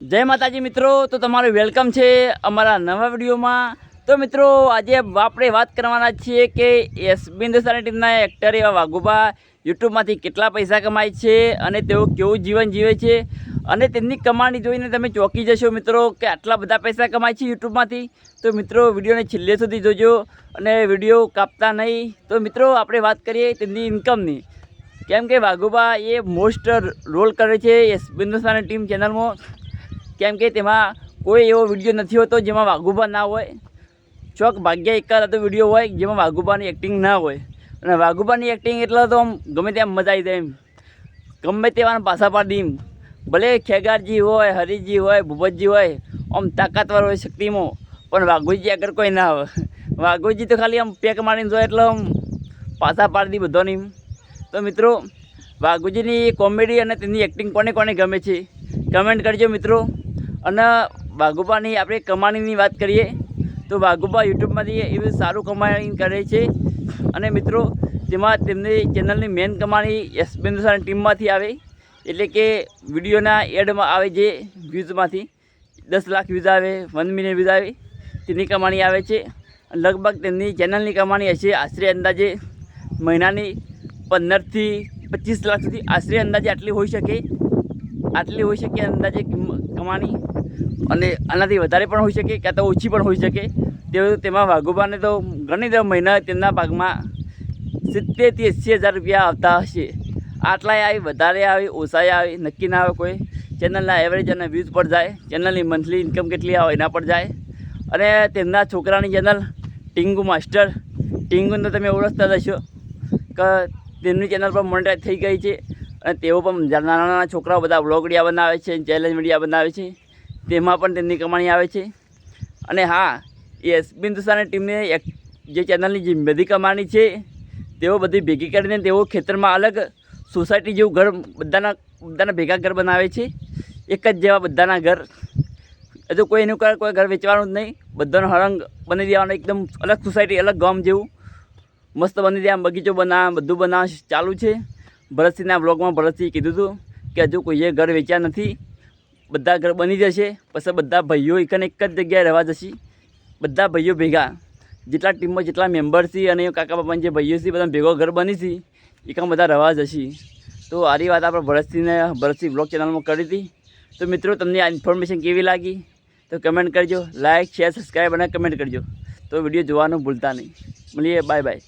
જય માતાજી મિત્રો, તો તમારું વેલકમ છે અમારા નવા વિડીયોમાં. તો મિત્રો, આજે આપણે વાત કરવાના છીએ કે એસબી હિન્દુસ્તાની ટીમના એક્ટર એવા વાઘુબા યુટ્યુબમાંથી કેટલા પૈસા કમાય છે અને તેઓ કેવું જીવન જીવે છે અને તેમની કમાણી જોઈને તમે ચોંકી જશો મિત્રો કે આટલા બધા પૈસા કમાય છે યુટ્યુબમાંથી. તો મિત્રો, વિડીયોને છેલ્લે સુધી જોજો અને વીડિયો કાપતા નહીં. તો મિત્રો, આપણે વાત કરીએ તેમની ઇન્કમની કેમ કે વાઘુબા એ મોસ્ટ રોલ કરે છે એસબી હિન્દુસ્તાની ટીમ ચેનલમાં કેમ કે તેમાં કોઈ એવો વીડિયો નથી હોતો જેમાં વાઘુબા ના હોય. ચોક ભાગ્ય એકાદ વીડિયો હોય જેમાં વાઘુબાની એક્ટિંગ ના હોય. અને વાઘુબાની એક્ટિંગ એટલે તો આમ ગમે તેમ મજા આવી જાય એમ. ગમે તેવાના પાસા પાડી એમ. ભલે ખેગારજી હોય, હરિજી હોય, ભૂપતજી હોય, આમ તાકાતવાર હોય શક્તિમાં. પણ વાઘુજી આગળ કોઈ ના આવે વાઘુજી તો ખાલી આમ પેક મારીને જોઈએ એટલે આમ પાસા પાડી બધાની તો મિત્રો, વાઘુજીની કોમેડી અને તેની એક્ટિંગ કોને કોને ગમે છે? કમેન્ટ કરજો મિત્રો. અને વાઘુબાની આપણે કમાણીની વાત કરીએ, તો વાઘુબા યુટ્યુબમાંથી એવું સારું કમાણી કરે છે. અને મિત્રો, તેમાં તેમની ચેનલની મેન કમાણી યસ બિંદુસાની ટીમમાંથી આવે. એટલે કે વિડીયોના એડમાં આવે જે વ્યૂઝમાંથી દસ લાખ વ્યૂઝ આવે વન મિલિયન વ્યૂઝ આવે, તેની કમાણી આવે છે. લગભગ તેમની ચેનલની કમાણી હશે આશરે અંદાજે મહિનાની પંદરથી પચીસ લાખ સુધી આશરે અંદાજે આટલી હોઈ શકે. આટલી હોઈ શકે અંદાજે કમાણી. અને આનાથી વધારે પણ હોઈ શકે ક્યાં તો ઓછી પણ હોઈ શકે. તે તેમાં વાઘુબાને તો ઘણી દર મહિના તેમના ભાગમાં સિત્તેરથી એંસી હજાર રૂપિયા આવતા હશે. આટલાય આવી, વધારે આવી ઓછાય આવી, નક્કી ના આવે કોઈ. ચેનલના એવરેજ અને વ્યૂઝ પર જાય. ચેનલની મંથલી ઇન્કમ કેટલી આવે એના પર જાય. અને તેમના છોકરાની ચેનલ ટીંગુ માસ્ટર. ટીંગુને તમે ઓળખતા જ હશો કે તેમની ચેનલ પર મોનેટાઈઝ થઈ ગઈ છે. અને તેઓ પણ નાના નાના છોકરાઓ બધા વ્લોગડિયા બનાવે છે ચેલેન્જ મીડિયા બનાવે છે. તેમાં પણ તેમની કમાણી આવે છે. અને હા, એ એસબી હિન્દુસ્તાની ટીમને એક, જે ચેનલની જે બધી કમાણી છે, તેઓ બધી ભેગી કરીને તેઓ ખેતરમાં અલગ સોસાયટી જેવું ઘર બધાના બધાના ભેગા ઘર બનાવે છે. એક જ જેવા બધાના ઘર. હજુ કોઈ એનું ઘર કોઈ ઘર વેચવાનું જ નહીં. બધાનો હરંગ બની દેવાનો, એકદમ અલગ સોસાયટી, અલગ ગામ જેવું. મસ્ત બની દે આમ બગીચો બનાવ, બધું બનાવ, ચાલુ છે. ભરતસિંહના બ્લોગમાં ભરતસિંહ કીધું હતું કે હજુ કોઈએ ઘર વેચ્યા નથી. બધા ઘર બની જશે, પછી બધા ભાઈઓ એકને એક જ જગ્યાએ રહેવા જશે. બધા ભાઈઓ ભેગા. જેટલા ટીમમાં જેટલા મેમ્બર છે અને કાકા બાપાના જે ભાઈઓ છે બધા ભેગો ઘર બની છે, એકામાં બધા રહેવા જશે. તો આરી વાત આપણે ભરતસિંહને, ભરતસિંહ બ્લોગ ચેનલમાં કરી હતી. તો મિત્રો, તમને આ ઇન્ફોર્મેશન કેવી લાગી? તો કમેન્ટ કરજો લાઇક શેર સબસ્ક્રાઈબ અને કમેન્ટ કરજો. તો વીડિયો જોવાનું ભૂલતા નહીં. મળીએ બાય બાય